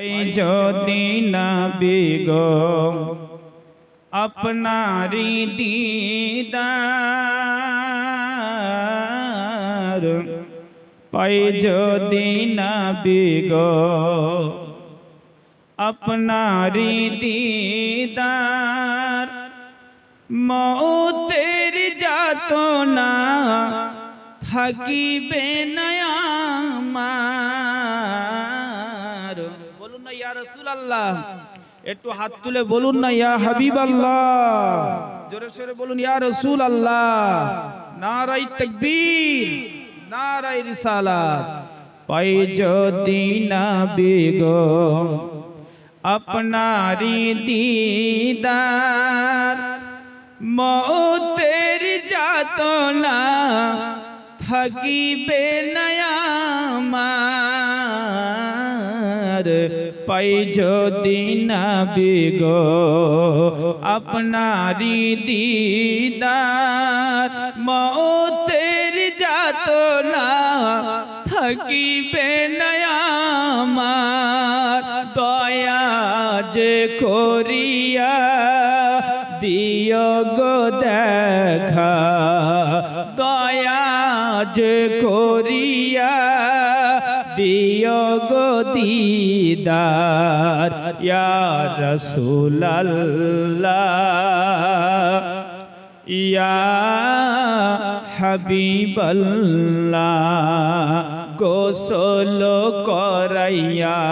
পাই যদি না বিগো আপনারি দিদার পাই যদি না বিগো আপনারি দিদার মৌতের যাত না থাকিবে নয়ামার বলুন না ইয়া রসুল আল্লাহ একটু হাত তুলে বলুন না ইয়া হাবিব আল্লাহ জোরে সোরে বলুন ইয়া রসুল আল্লাহ নারাই তকবীর নারাই রিসালাত। পাই যদি না বেগো আপনারি দিদার মৌতের যাত না থাকিবে নয়ামার পাই যদি না বেগো আপনারি দিদার মৌতের যাত না থাকিবে নয়ামার দয়া যে করিয়া দিয় গো দেখা। দয়া যে করিয়া দিয় গো দিদার, ইয়া রসুলাল্লাহ, ইয়া হাবিবাল্লাহ, গোসল করাইয়া,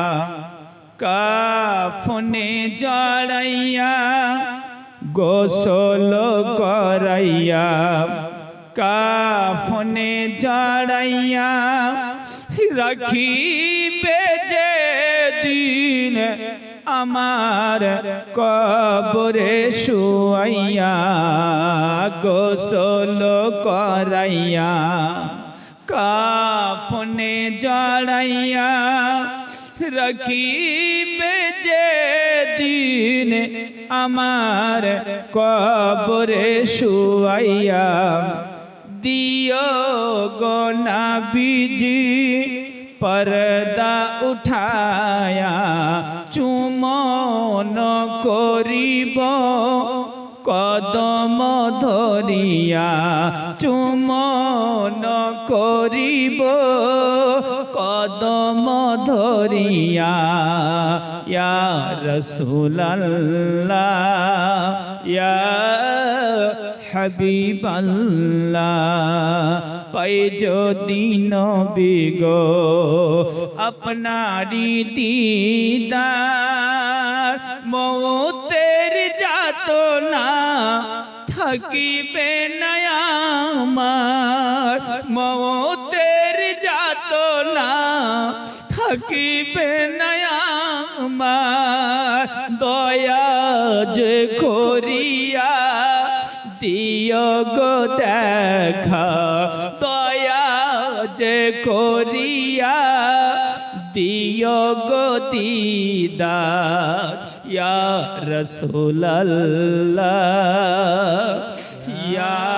কাফনে জড়াইয়া, গোসল করাইয়া, কাফনে জড়াইয়া রাখি বেজে দিন আমার কবরে শুয়াইয়া, গোসল করাইয়া, কাফনে জড়াইয়া রাখি বেজে দিন আমার কবরে শুয়াইয়া দিও গোনা বিজি পর্দা উঠায়া চুমন করিব কদম ধরিয়া চুমন করিব কদম ধরিয়া ইয়া রসুলাল্লাহ ইয়া হাবিবাল্লাহ, পাই যদি নবিগো আপনারি দিদার, মৌতের যাত না থাকিবে নয়ামার মৌতের যাত না থাকিবে নয়ামার দয়া যে করিয়া দিয় গো দেখা দয়া যে করিয়া দিয় গো দিদার ইয়া রসুলাল্লাহ ইয়া